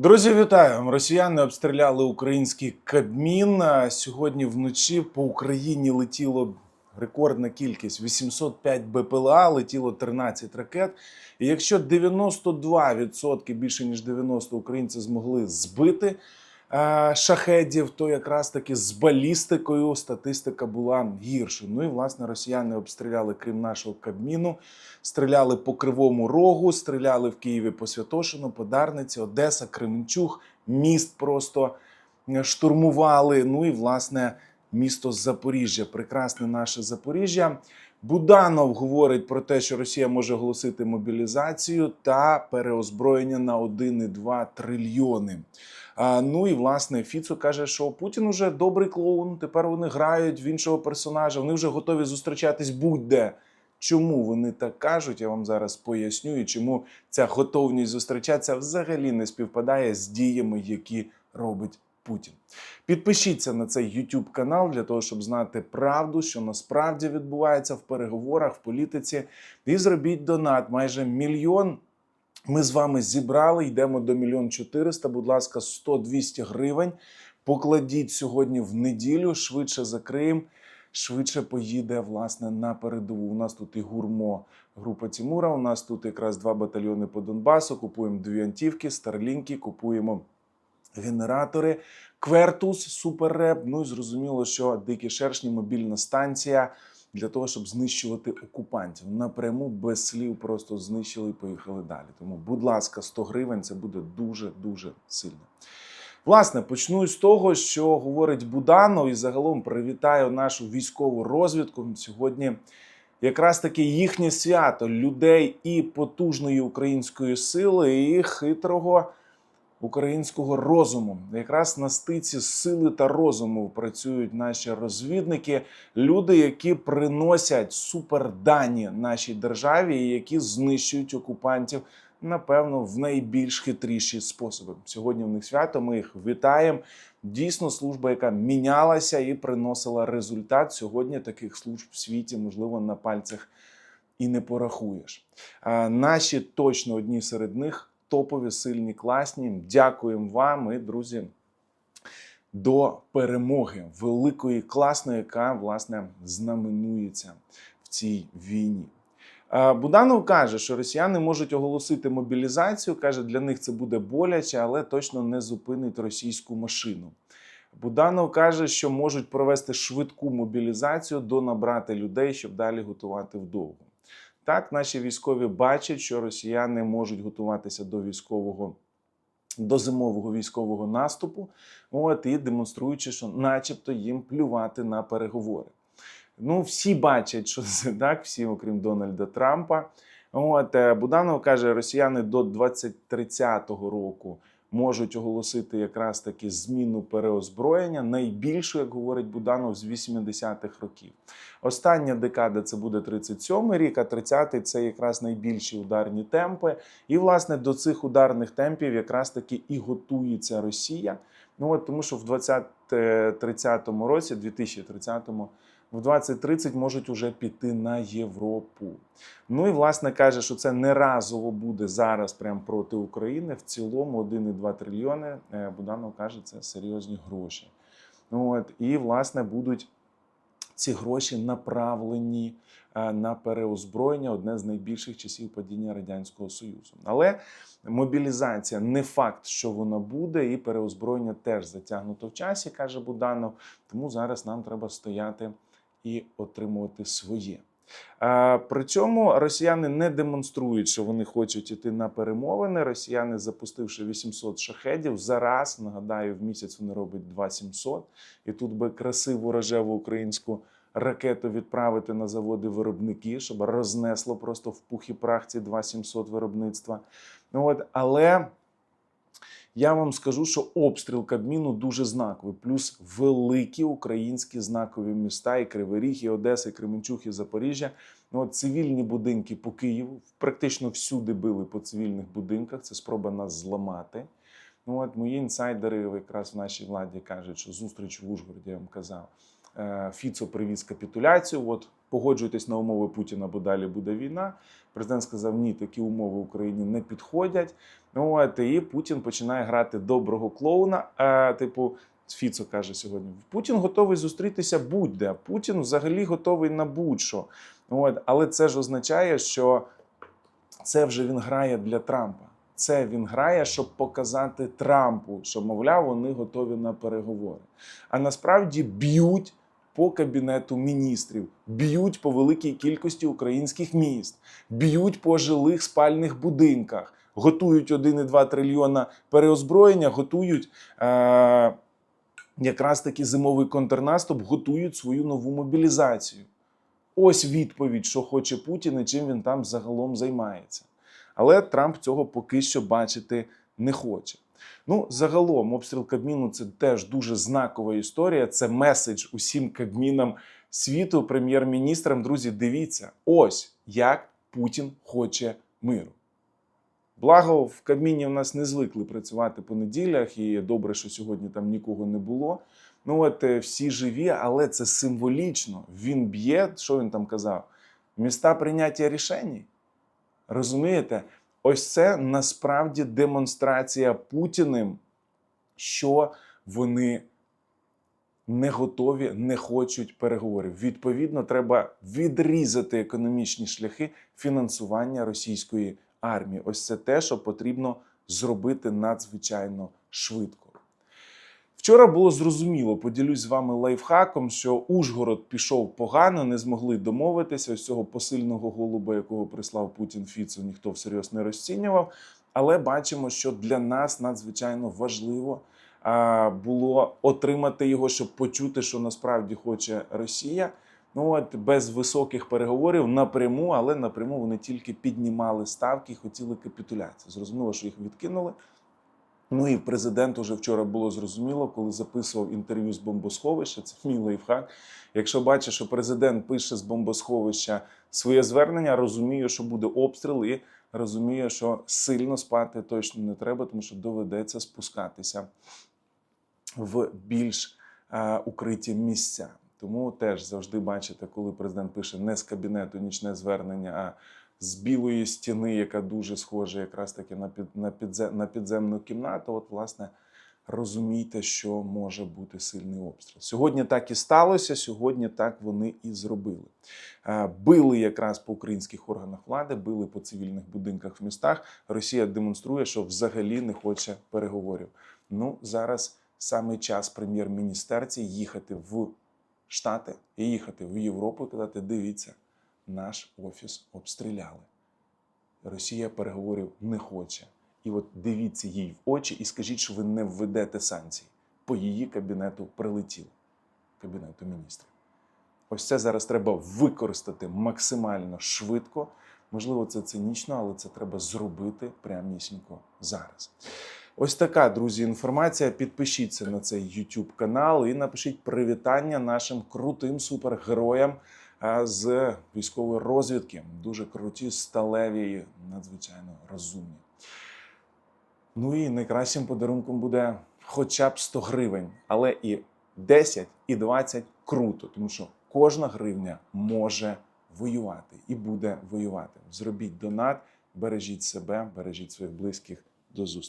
Друзі, вітаю! Росіяни обстріляли український Кабмін. Сьогодні вночі по Україні летіло рекордна кількість 805 БПЛА, летіло 13 ракет. І якщо 92% більше ніж 90 українці змогли збити шахедів, то якраз таки з балістикою статистика була гіршою. Ну і власне росіяни обстріляли, крім нашого Кабміну, стріляли по Кривому Рогу, стріляли в Києві по Святошину, по Дарниці, Одеса, Кременчуг, міст просто е, штурмували. Ну і власне місто Запоріжжя, прекрасне наше Запоріжжя. Буданов говорить про те, що Росія може оголосити мобілізацію та переозброєння на 1,2 трильйони. А, ну і власне Фіцо каже, що Путін уже добрий клоун. Тепер вони грають в іншого персонажа. Вони вже готові зустрічатись будь-де. Чому вони так кажуть? Я вам зараз поясню, чому ця готовність зустрічатися взагалі не співпадає з діями, які робить Путін. Підпишіться на цей YouTube канал для того, щоб знати правду, що насправді відбувається в переговорах, в політиці. І зробіть донат майже мільйон. Ми з вами зібрали, йдемо до мільйон чотириста. Будь ласка, 100-200 гривень. Покладіть сьогодні в неділю, швидше закриємо. Швидше поїде власне на передову. У нас тут і гурмо група Тімура. У нас тут якраз два батальйони по Донбасу. Купуємо дві антівки, старлінки, купуємо генератори, Квертус, суперреп. Ну і зрозуміло, що дикі шершні, мобільна станція для того, щоб знищувати окупантів. Напряму без слів просто знищили і поїхали далі. Тому, будь ласка, 100 гривень це буде дуже дуже сильно. Власне, почну з того, що говорить Буданов, і загалом привітаю нашу військову розвідку. Сьогодні якраз таки їхнє свято людей і потужної української сили, і хитрого українського розуму. Якраз на стиці сили та розуму працюють наші розвідники, люди, які приносять супердані нашій державі, і які знищують окупантів. Напевно, в найбільш хитріші способи. Сьогодні в них свято. Ми їх вітаємо. Дійсно, служба, яка мінялася і приносила результат. Сьогодні таких служб в світі, можливо, на пальцях і не порахуєш. А наші точно одні серед них топові, сильні, класні. Дякуємо вам і, друзі, до перемоги великої, класної, яка власне знаменується в цій війні. Е, Буданов каже, що росіяни можуть оголосити мобілізацію. каже, для них це буде боляче, але точно не зупинить російську машину. Буданов каже, що можуть провести швидку мобілізацію до набрати людей, щоб далі готувати вдовго. Так, наші військові бачать, що росіяни можуть готуватися до військового. До зимового військового наступу, от і демонструючи, що, начебто, їм плювати на переговори. Ну, всі бачать, що це так, всі, окрім Дональда Трампа. От е, Буданов каже, росіяни до 2030 року можуть оголосити якраз таки зміну переозброєння, найбільшу, як говорить Буданов, з 80-х років. Остання декада це буде 37-й рік, а 30-й це якраз найбільші ударні темпи. І, власне, до цих ударних темпів якраз таки і готується Росія. Ну от тому, що в 2030 році, 2030-му, в 2030 можуть уже піти на Європу. Ну і власне каже, що це не разово буде зараз прямо проти України. В цілому 1,2 трильйони. е, Буданов каже, це серйозні гроші. От і власне будуть ці гроші направлені е, на переозброєння одне з найбільших часів падіння радянського союзу. Але мобілізація не факт, що вона буде, і переозброєння теж затягнуто в часі, каже Буданов. Тому зараз нам треба стояти і отримувати своє. При цьому росіяни не демонструють, що вони хочуть іти на перемовини. Росіяни, запустивши 800 шахедів, зараз нагадаю, в місяць вони роблять 2700. І тут би красиву рожеву українську ракету відправити на заводи виробники, щоб рознесло просто в пух і прах ці 2700 виробництва. Ну от, але я вам скажу, що обстріл Кабміну дуже знаковий. Плюс великі українські знакові міста, і Кривий Ріг, і Одеса, і Кременчуг, і Запоріжжя. Ну, от цивільні будинки по Києву практично всюди били по цивільних будинках. Це спроба нас зламати. Ну, от мої інсайдери якраз в нашій владі кажуть, що зустріч в Ужгороді, я вам казав, Фіцо привіз капітуляцію. От погоджуйтесь на умови Путіна, бо далі буде війна. Президент сказав, ні, такі умови Україні не підходять. От, і Путін починає грати доброго клоуна. А, типу, Фіцо каже сьогодні: Путін готовий зустрітися будь-де. Путін взагалі готовий на будь-що. От, але це ж означає, що це вже він грає для Трампа. Це він грає, щоб показати Трампу, що, мовляв, вони готові на переговори. А насправді б'ють по кабінету міністрів, б'ють по великій кількості українських міст, б'ють по жилих спальних будинках, готують 1,2 трильйона переозброєння, готують. Е- Якраз таки зимовий контрнаступ готують свою нову мобілізацію. Ось відповідь, що хоче Путін і чим він там загалом займається. Але Трамп цього поки що бачити не хоче. Ну, загалом, обстріл Кабміну це теж дуже знакова історія. Це меседж усім Кабмінам світу, прем'єр-міністрам. Друзі, дивіться, ось як Путін хоче миру. Благо, в Кабміні в нас не звикли працювати по неділях, і добре, що сьогодні там нікого не було. Ну от е, всі живі, але це символічно. Він б'є, що він там казав? Міста прийняття рішень. Розумієте? Ось це насправді демонстрація Путіним, що вони не готові, не хочуть переговорів. Відповідно, треба відрізати економічні шляхи фінансування російської армії. Ось це те, що потрібно зробити надзвичайно швидко. Вчора було зрозуміло, поділюсь з вами лайфхаком, що Ужгород пішов погано, не змогли домовитися. Ось цього посильного голуба, якого прислав Путін Фіцу, ніхто всерйоз не розцінював. Але бачимо, що для нас надзвичайно важливо було отримати його, щоб почути, що насправді хоче Росія. Ну от без високих переговорів напряму, але напряму вони тільки піднімали ставки і хотіли капітуляції. Зрозуміло, що їх відкинули. Ну і президент уже вчора було зрозуміло, коли записував інтерв'ю з бомбосховища. Це мій лайфхак. Якщо бачиш, що президент пише з бомбосховища своє звернення, розумію, що буде обстріл, і розумію, що сильно спати точно не треба, тому що доведеться спускатися в більш е, укриті місця. Тому теж завжди бачите, коли президент пише не з кабінету нічне звернення, а з білої стіни, яка дуже схожа якраз таки на під на, підзе, на підземну кімнату. От, власне, розумійте, що може бути сильний обстріл. Сьогодні так і сталося. Сьогодні так вони і зробили. Е, Били якраз по українських органах влади, били по цивільних будинках в містах. Росія демонструє, що взагалі не хоче переговорів. Ну зараз саме час прем'єр-міністерці їхати в Штати і їхати в Європу казати: дивіться наш офіс обстріляли. Росія переговорів не хоче. І от дивіться їй в очі і скажіть, що ви не введете санкції. По її кабінету прилетіло, кабінету міністрів. Ось це зараз треба використати максимально швидко. Можливо, це цинічно, але це треба зробити прямісінько зараз. Ось така, друзі, інформація. Підпишіться на цей YouTube канал і напишіть привітання нашим крутим супергероям з військової розвідки. Дуже круті, сталеві, надзвичайно розумні. Ну і найкращим подарунком буде хоча б 100 гривень, але і 10, і 20 круто, тому що кожна гривня може воювати і буде воювати. Зробіть донат, бережіть себе, бережіть своїх близьких. До зустрічі.